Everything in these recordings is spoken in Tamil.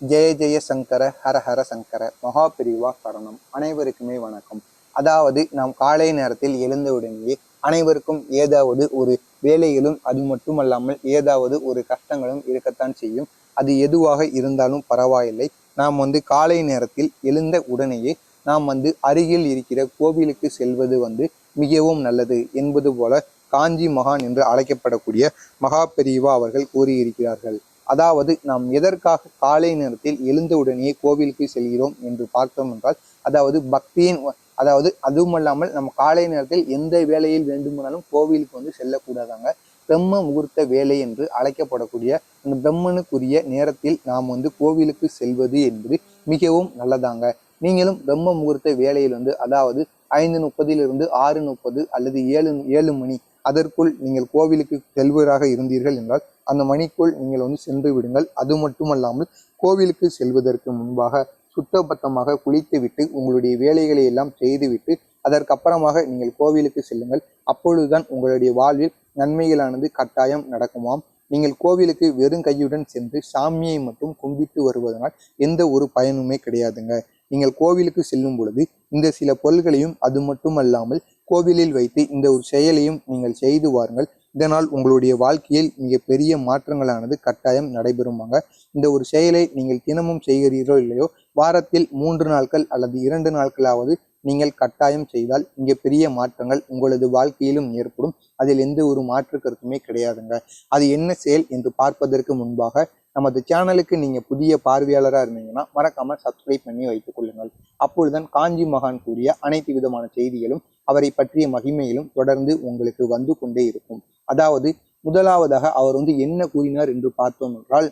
ஜெய ஜெய சங்கர ஹர ஹர சங்கர மகாபிரிவா சரணம். அனைவருக்குமே வணக்கம். அதாவது நாம் காலை நேரத்தில் எழுந்தவுடனேயே அனைவருக்கும் ஏதாவது ஒரு வேலைகளும் அது மட்டுமல்லாமல் ஏதாவது ஒரு கஷ்டங்களும் இருக்கத்தான் செய்யும். அது எதுவாக இருந்தாலும் பரவாயில்லை. நாம் வந்து காலை நேரத்தில் எழுந்த உடனேயே நாம் வந்து அருகில் இருக்கிற கோவிலுக்கு செல்வது வந்து மிகவும் நல்லது என்பது போல காஞ்சி மகான் என்று அழைக்கப்படக்கூடிய மகாபெரிவா அவர்கள் கூறியிருக்கிறார்கள். அதாவது நாம் எதற்காக காலை நேரத்தில் எழுந்தவுடனே கோவிலுக்கு செல்கிறோம் என்று பார்த்தோம் என்றால் அதாவது பக்தியின் அதாவது அதுவுமல்லாமல் நம்ம காலை நேரத்தில் எந்த வேலையில் வேண்டுமானாலும் கோவிலுக்கு வந்து செல்லக்கூடாதாங்க. பிரம்ம முகூர்த்த வேலை என்று அழைக்கப்படக்கூடிய அந்த பிரம்மனுக்குரிய நேரத்தில் நாம் வந்து கோவிலுக்கு செல்வது என்பது மிகவும் நல்லதாங்க. நீங்களும் பிரம்ம முகூர்த்த வேலையில் வந்து அதாவது ஐந்து முப்பதிலிருந்து ஆறு முப்பது அல்லது ஏழு ஏழு மணி அதற்குள் நீங்கள் கோவிலுக்கு செல்வராக இருந்தீர்கள் என்றால் அந்த மணிக்குள் நீங்கள் வந்து சென்று விடுங்கள். அது மட்டுமல்லாமல் கோவிலுக்கு செல்வதற்கு முன்பாக சுத்தபத்தமாக குளித்துவிட்டு உங்களுடைய வேலைகளை எல்லாம் செய்துவிட்டு அதற்கப்புறமாக நீங்கள் கோவிலுக்கு செல்லுங்கள். அப்பொழுதுதான் உங்களுடைய வாழ்வில் நன்மைகளானது கட்டாயம் நடக்குமாம். நீங்கள் கோவிலுக்கு வெறும் கையுடன் சென்று சாமியை மட்டும் கும்பிட்டு வருவதனால் எந்த ஒரு பயனுமே கிடையாதுங்க. நீங்கள் கோவிலுக்கு செல்லும் பொழுது இந்த சில பொருள்களையும் அது மட்டுமல்லாமல் கோவிலில் வைத்து இந்த ஒரு செயலையும் நீங்கள் செய்து வாருங்கள். இதனால் உங்களுடைய வாழ்க்கையில் மிக பெரிய மாற்றங்களானது கட்டாயம் நடைபெறுமாங்க. இந்த ஒரு செயலை நீங்கள் தினமும் செய்கிறீர்களோ இல்லையோ வாரத்தில் மூன்று நாட்கள் அல்லது இரண்டு நாட்களாவது நீங்கள் கட்டாயம் செய்தால் இங்கே பெரிய மாற்றங்கள் உங்களது வாழ்க்கையிலும் ஏற்படும். அதில் எந்த ஒரு மாற்று கருத்துமே கிடையாதுங்க. அது என்ன செயல் என்று பார்ப்பதற்கு முன்பாக நமது சேனலுக்கு நீங்க புதிய பார்வையாளராக இருந்தீங்கன்னா மறக்காமல் சப்ஸ்கிரைப் பண்ணி வைத்துக் கொள்ளுங்கள். அப்பொழுதுதான் காஞ்சி மகான் கூறிய அனைத்து விதமான செய்திகளும் அவரை பற்றிய மகிமையிலும் தொடர்ந்து உங்களுக்கு வந்து கொண்டே இருக்கும். அதாவது முதலாவதாக அவர் வந்து என்ன கூறினார் என்று பார்த்தோம் என்றால்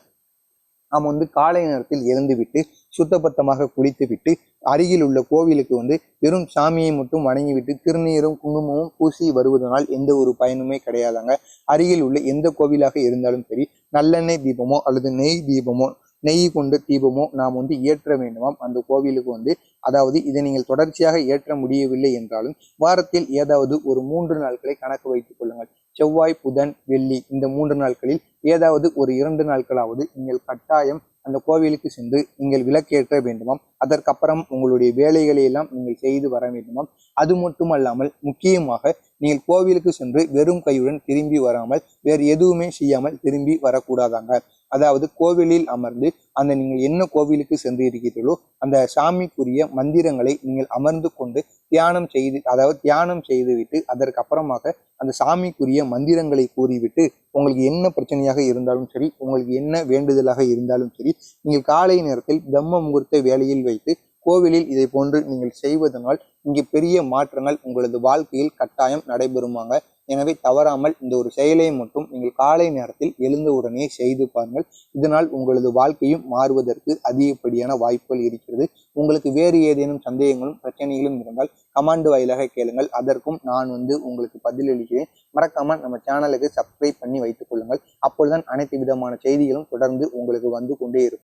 நாம் வந்து காலை நேரத்தில் எழுந்துவிட்டு சுத்தபத்தமாக குளித்துவிட்டு அருகில் உள்ள கோவிலுக்கு வந்து வெறும் சாமியை மட்டும் வணங்கிவிட்டு திருநீரும் குங்குமமும் பூசி வருவதனால் எந்த ஒரு பயனுமே கிடையாதாங்க. அருகில் உள்ள எந்த கோவிலாக இருந்தாலும் சரி நல்லெண்ணெய் தீபமோ அல்லது நெய் தீபமோ நெய் கொண்ட தீபமோ நாம் வந்து ஏற்ற வேண்டுமாம். அந்த கோவிலுக்கு வந்து அதாவது இதை நீங்கள் தொடர்ச்சியாக ஏற்ற முடியவில்லை என்றாலும் வாரத்தில் ஏதாவது ஒரு மூன்று நாட்களை கணக்கு வைத்துக் கொள்ளுங்கள். செவ்வாய் புதன் வெள்ளி இந்த மூன்று நாட்களில் ஏதாவது ஒரு இரண்டு நாட்களாவது நீங்கள் கட்டாயம் அந்த கோவிலுக்கு சென்று நீங்கள் விளக்கேற்ற வேண்டுமாம். அதற்கப்புறம் உங்களுடைய வேலைகளை எல்லாம் நீங்கள் செய்து வர வேண்டுமாம். அது மட்டுமல்லாமல் முக்கியமாக நீங்கள் கோவிலுக்கு சென்று வெறும் கையுடன் திரும்பி வராமல் வேறு எதுவுமே செய்யாமல் திரும்பி வரக்கூடாதாங்க. அதாவது கோவிலில் அமர்ந்து அந்த நீங்கள் என்ன கோவிலுக்கு சென்று இருக்கிறீர்களோ அந்த சாமிக்குரிய மந்திரங்களை நீங்கள் அமர்ந்து கொண்டு தியானம் செய்து அதாவது தியானம் செய்துவிட்டு அதற்கு அப்புறமாக அந்த சாமிக்குரிய மந்திரங்களை கூறிவிட்டு உங்களுக்கு என்ன பிரச்சனையாக இருந்தாலும் சரி உங்களுக்கு என்ன வேண்டுதலாக இருந்தாலும் சரி நீங்கள் காலை நேரத்தில் பிரம்ம முகூர்த்த வேலையில் வைத்து கோவிலில் இதை போன்று நீங்கள் செய்வதனால் இங்கே பெரிய மாற்றங்கள் உங்களது வாழ்க்கையில் கட்டாயம் நடைபெறுமாங்க. எனவே தவறாமல் இந்த ஒரு செயலை மட்டும் நீங்கள் காலை நேரத்தில் எழுந்தவுடனே செய்து பாருங்கள். இதனால் உங்களது வாழ்க்கையும் மாறுவதற்கு அதிகப்படியான வாய்ப்புகள் இருக்கிறது. உங்களுக்கு வேறு ஏதேனும் சந்தேகங்களும் பிரச்சனைகளும் இருந்தால் கமாண்ட் வாயிலாக கேளுங்கள். அதற்கும் நான் வந்து உங்களுக்கு பதிலளிக்கிறேன். மறக்காம நம்ம சேனலுக்கு சப்ஸ்கிரைப் பண்ணி வைத்துக் கொள்ளுங்கள். அப்பொழுதுதான் அனைத்து விதமான செய்திகளும் தொடர்ந்து உங்களுக்கு வந்து கொண்டே இருக்கும்.